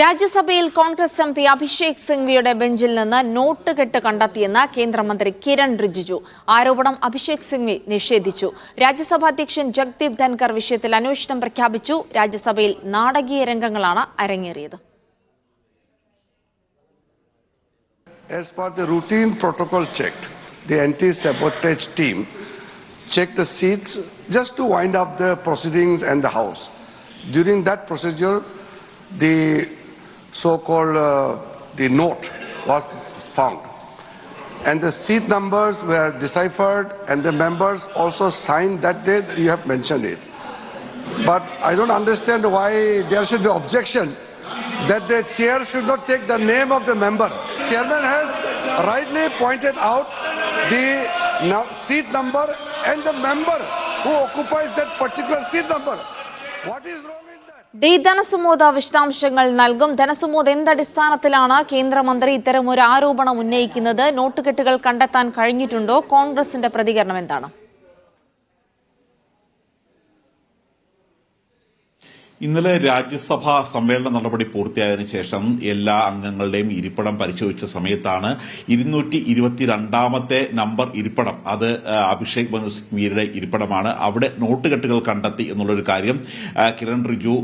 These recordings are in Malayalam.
രാജ്യസഭയിൽ കോൺഗ്രസ് എം പി അഭിഷേക് സിംഗ്വിയുടെ ബെഞ്ചിൽ നിന്ന് നോട്ട് കെട്ട് കണ്ടെത്തിയെന്ന് കേന്ദ്രമന്ത്രി കിരൺ റിജിജു. ആരോപണം അഭിഷേക് സിംഗ്വി നിഷേധിച്ചു. രാജ്യസഭാ അധ്യക്ഷൻ ജഗ്ദീപ് ധൻകർ വിഷയത്തിൽ അന്വേഷണം പ്രഖ്യാപിച്ചു. രാജ്യസഭയിൽ നാടകീയ രംഗങ്ങളാണ് അരങ്ങേറിയത്. As per the routine protocol checked, the anti-sabotage team checked the seats just to wind up the proceedings and the house. During that procedure, the so-called uh, the note was found. And the seat numbers were deciphered and the members also signed that day, you have mentioned it. But I don't understand why there should be objection that the chair should not take the name of the member. Chairman has rightly pointed out the seat number and the member who occupies that particular seat number. What is wrong? D Dhanasumod വിശദാംശങ്ങൾ നൽകും. ധനസുമോദ് എന്തടിസ്ഥാനത്തിലാണ് കേന്ദ്രമന്ത്രി ഇത്തരം ഒരു ആരോപണം ഉന്നയിക്കുന്നത്? നോട്ടുകെട്ടുകൾ കണ്ടെത്താൻ കഴിഞ്ഞിട്ടുണ്ടോ? കോൺഗ്രസിന്റെ പ്രതികരണം എന്താണ്? ഇന്നലെ രാജ്യസഭാ സമ്മേളന നടപടി പൂർത്തിയായതിനു ശേഷം എല്ലാ അംഗങ്ങളുടെയും ഇരിപ്പിടം പരിശോധിച്ച സമയത്താണ് ഇരുന്നൂറ്റി ഇരുപത്തിരണ്ടാമത്തെ നമ്പർ ഇരിപ്പിടം. അത് അഭിഷേക് മനു സിംഗ്വിയുടെ ഇരിപ്പിടമാണ്. അവിടെ നോട്ടുകെട്ടുകൾ കണ്ടെത്തി എന്നുള്ളൊരു കാര്യം കിരൺ റിജു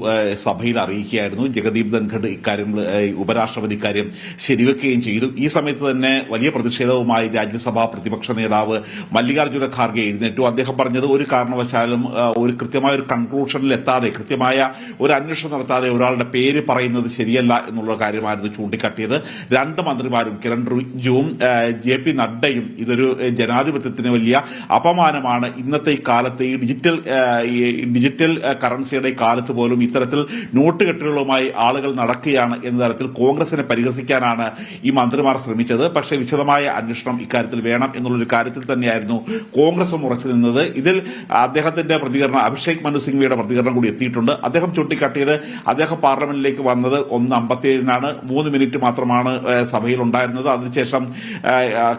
സഭയിൽ അറിയിക്കുകയായിരുന്നു. ജഗദീപ് ധൻഖഡ് ഇക്കാര്യം ഉപരാഷ്ട്രപതി ഇക്കാര്യം ശരിവെക്കുകയും ചെയ്തു. ഈ സമയത്ത് തന്നെ വലിയ പ്രതിഷേധവുമായി രാജ്യസഭാ പ്രതിപക്ഷ നേതാവ് മല്ലികാർജുന ഖാർഗെ എഴുന്നേറ്റു. അദ്ദേഹം പറഞ്ഞത് ഒരു കാരണവശാലും ഒരു കൃത്യമായ ഒരു കൺക്ലൂഷനിൽ എത്താതെ കൃത്യമായ ഒരു അന്വേഷണം നടത്താതെ ഒരാളുടെ പേര് പറയുന്നത് ശരിയല്ല എന്നുള്ള കാര്യമായിരുന്നു ചൂണ്ടിക്കാട്ടിയത്. രണ്ട് മന്ത്രിമാരും കിരൺ റിജുവും ജെ പി നഡ്ഡയും ഇതൊരു ജനാധിപത്യത്തിന് വലിയ അപമാനമാണ്. ഇന്നത്തെ ഈ കാലത്ത് ഈ ഡിജിറ്റൽ ഡിജിറ്റൽ കറൻസിയുടെ കാലത്ത് പോലും ഇത്തരത്തിൽ നോട്ട് കെട്ടുകളുമായി ആളുകൾ നടക്കുകയാണ് എന്ന തരത്തിൽ കോൺഗ്രസിനെ പരിഹസിക്കാനാണ് ഈ മന്ത്രിമാർ ശ്രമിച്ചത്. പക്ഷേ വിശദമായ അന്വേഷണം ഇക്കാര്യത്തിൽ വേണം എന്നുള്ളൊരു കാര്യത്തിൽ തന്നെയായിരുന്നു കോൺഗ്രസും ഉറച്ചു നിന്നത്. ഇതിൽ അദ്ദേഹത്തിന്റെ പ്രതികരണം അഭിഷേക് മനു സിംഗ്വിയുടെ പ്രതികരണം കൂടി എത്തിയിട്ടുണ്ട്. അദ്ദേഹം ചൂണ്ടിക്കാട്ടിയത്. അദ്ദേഹം പാർലമെന്റിലേക്ക് വന്നത് ഒന്ന് അമ്പത്തിയേഴിനാണ്. മൂന്ന് മിനിറ്റ് മാത്രമാണ് സഭയിൽ ഉണ്ടായിരുന്നത്. അതിനുശേഷം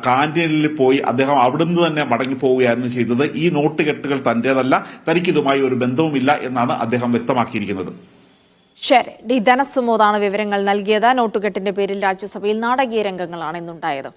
കാന്റീനിൽ പോയി അദ്ദേഹം അവിടുന്ന് തന്നെ മടങ്ങി പോവുകയായിരുന്നു ചെയ്തത്. ഈ നോട്ട് കെട്ടുകൾ തന്റേതല്ല തനിക്കിതുമായി ഒരു ബന്ധവുമില്ല എന്നാണ് അദ്ദേഹം വ്യക്തമാക്കിയിരിക്കുന്നത്. ശരി. ഡി ധനസുമോദാണ് വിവരങ്ങൾ നൽകിയത്. നോട്ടുകെട്ടിന്റെ പേരിൽ രാജ്യസഭയിൽ നാടകീയ രംഗങ്ങളാണ് ഇന്നുണ്ടായത്.